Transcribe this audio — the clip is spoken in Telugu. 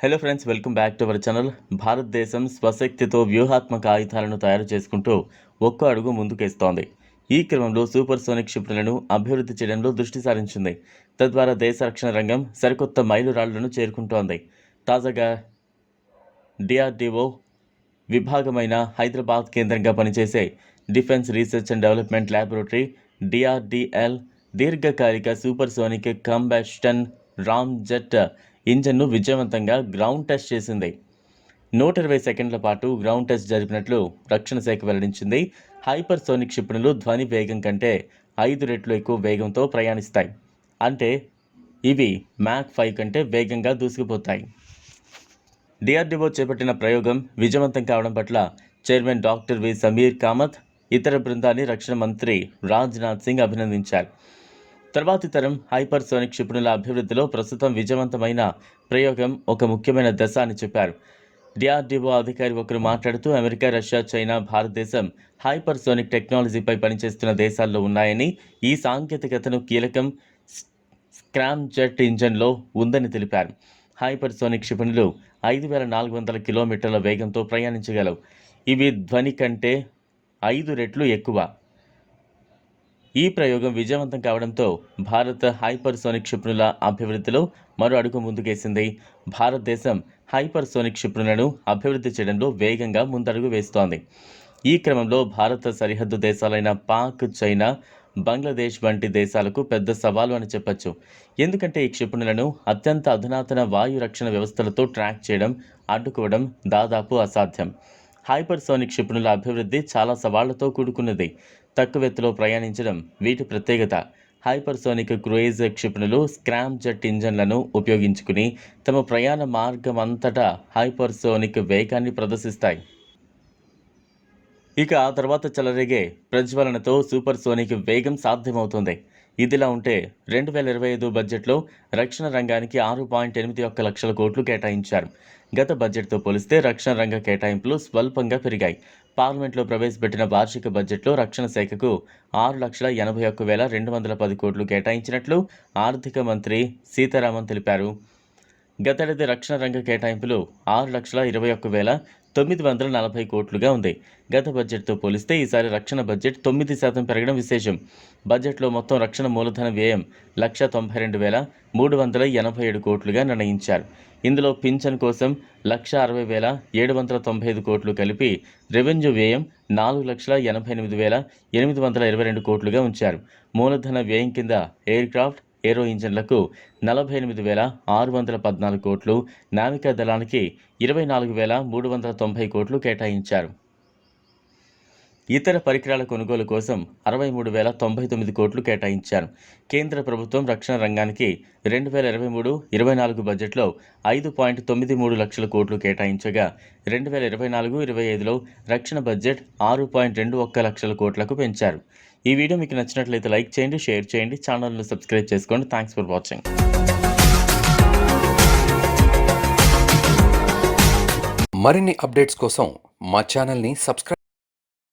Hello friends welcome back to our channel భారతదేశం స్వశక్తితో వ్యూహాత్మక ఆయుధాలను తయారు చేసుకుంటూ ఒక్కో అడుగు ముందుకేస్తోంది. ఈ క్రమంలో సూపర్ సోనిక్ క్షిపణులను అభివృద్ధి చేయడంలో దృష్టి సారించింది. తద్వారా దేశ రక్షణ రంగం సరికొత్త మైలురాళ్ళను చేరుకుంటోంది. తాజాగా డిఆర్డిఓ విభాగమైన హైదరాబాద్ కేంద్రంగా పనిచేసే defence research and development laboratory DRDL దీర్ఘకాలిక super sonic combustion ram jet ఇంజన్ను విజయవంతంగా గ్రౌండ్ టెస్ట్ చేసింది. నూట ఇరవై సెకండ్ల పాటు గ్రౌండ్ టెస్ట్ జరిపినట్లు రక్షణ శాఖ వెల్లడించింది. హైపర్ సోనిక్ క్షిపణులు ధ్వని వేగం కంటే ఐదు రెట్లు ఎక్కువ వేగంతో ప్రయాణిస్తాయి. అంటే ఇవి మ్యాక్ ఫైవ్ కంటే వేగంగా దూసుకుపోతాయి. డిఆర్డీఓ చేపట్టిన ప్రయోగం విజయవంతం కావడం పట్ల chairman doctor V Sameer Kamat ఇతర బృందాన్ని రక్షణ మంత్రి రాజ్నాథ్ సింగ్ అభినందించారు. తర్వాతి తరం హైపర్సోనిక్ క్షిపణుల అభివృద్ధిలో ప్రస్తుతం విజయవంతమైన ప్రయోగం ఒక ముఖ్యమైన దశ అని చెప్పారు. డిఆర్డీఓ అధికారి ఒకరు మాట్లాడుతూ అమెరికా రష్యా చైనా భారతదేశం హైపర్సోనిక్ టెక్నాలజీపై పనిచేస్తున్న దేశాల్లో ఉన్నాయని ఈ సాంకేతికతను కీలకం స్క్రామ్ జెట్ ఇంజన్లో ఉందని తెలిపారు. హైపర్సోనిక్ క్షిపణులు ఐదు వేల నాలుగు వందల కిలోమీటర్ల వేగంతో ప్రయాణించగలవు. ఇవి ధ్వని కంటే ఐదు రెట్లు ఎక్కువ. ఈ ప్రయోగం విజయవంతం కావడంతో భారత్ హైపర్సోనిక్ క్షిపణుల అభివృద్ధిలో మరో అడుగు ముందుకేసింది. భారతదేశం హైపర్ సోనిక్ క్షిపణులను అభివృద్ధి చేయడంలో వేగంగా ముందడుగు వేస్తోంది. ఈ క్రమంలో భారత సరిహద్దు దేశాలైన పాక్ చైనా బంగ్లాదేశ్ వంటి దేశాలకు పెద్ద సవాలు అని చెప్పచ్చు. ఎందుకంటే ఈ క్షిపణులను అత్యంత అధునాతన వాయు రక్షణ వ్యవస్థలతో ట్రాక్ చేయడం అడ్డుకోవడం దాదాపు అసాధ్యం. హైపర్సోనిక్ క్షిపణుల అభివృద్ధి చాలా సవాళ్ళతో కూడుకున్నది. తక్కువ ఎత్తులో ప్రయాణించడం వీటి ప్రత్యేకత. హైపర్సోనిక్ క్రూయిజ్ క్షిపణులు స్క్రామ్ జెట్ ఇంజన్లను ఉపయోగించుకుని తమ ప్రయాణ మార్గం అంతటా వేగాన్ని ప్రదర్శిస్తాయి. ఇక ఆ తర్వాత చెలరేగే ప్రజ్వలనతో సూపర్ సోనిక్ వేగం సాధ్యమవుతుంది. ఇదిలా ఉంటే రెండు వేల ఇరవై ఐదు బడ్జెట్లో రక్షణ రంగానికి ఆరు పాయింట్ ఎనిమిది ఒక్క లక్షల కోట్లు కేటాయించారు. గత బడ్జెట్తో పోలిస్తే రక్షణ రంగ కేటాయింపులు స్వల్పంగా పెరిగాయి. పార్లమెంట్లో ప్రవేశపెట్టిన వార్షిక బడ్జెట్లో రక్షణ శాఖకు ఆరు లక్షల ఎనభై ఒక్క వేల రెండు వందల పది కోట్లు కేటాయించినట్లు ఆర్థిక మంత్రి సీతారామన్ తెలిపారు. గతేడాది రక్షణ రంగ కేటాయింపులు ఆరు లక్షల ఇరవై ఒక్క వేల తొమ్మిది వందల నలభై కోట్లుగా ఉంది. గత బడ్జెట్తో పోలిస్తే ఈసారి రక్షణ బడ్జెట్ తొమ్మిది శాతం పెరగడం విశేషం. బడ్జెట్లో మొత్తం రక్షణ మూలధన వ్యయం లక్ష తొంభై రెండు వేల మూడు వందల ఎనభై ఏడు కోట్లుగా నిర్ణయించారు. ఇందులో పింఛన్ కోసం లక్ష అరవై వేల ఏడు వందల తొంభై ఐదు కోట్లు కలిపి రెవెన్యూ వ్యయం నాలుగు లక్షల ఎనభై ఎనిమిది వేల ఎనిమిది వందల ఇరవై రెండు కోట్లుగా ఉంచారు. మూలధన వ్యయం కింద ఎయిర్ క్రాఫ్ట్ ఏరో ఇంజన్లకు నలభై ఎనిమిది వేల ఆరు వందల పద్నాలుగు కోట్లు నావికా దళానికి ఇరవై నాలుగు వేల మూడు వందల తొంభై కోట్లు కేటాయించారు. ఇతర పరికరాల కొనుగోలు కోసం అరవై మూడు వేల తొంభై తొమ్మిది కోట్లు కేటాయించారు. కేంద్ర ప్రభుత్వం రక్షణ రంగానికి రెండు వేల ఇరవై మూడు ఇరవై నాలుగు బడ్జెట్లో ఐదు పాయింట్ తొమ్మిది మూడు లక్షల కోట్లు కేటాయించగా రెండు వేల ఇరవై నాలుగు ఇరవై ఐదులో రక్షణ బడ్జెట్ ఆరు పాయింట్ రెండు ఒక్క లక్షల కోట్లకు పెంచారు. ఈ వీడియో మీకు నచ్చినట్లయితే లైక్ చేయండి షేర్ చేయండి ఛానల్ను సబ్స్క్రైబ్ చేసుకోండి. Thanks for watching. మరిన్ని అప్డేట్స్ కోసం మా ఛానల్ని సబ్స్క్రైబ్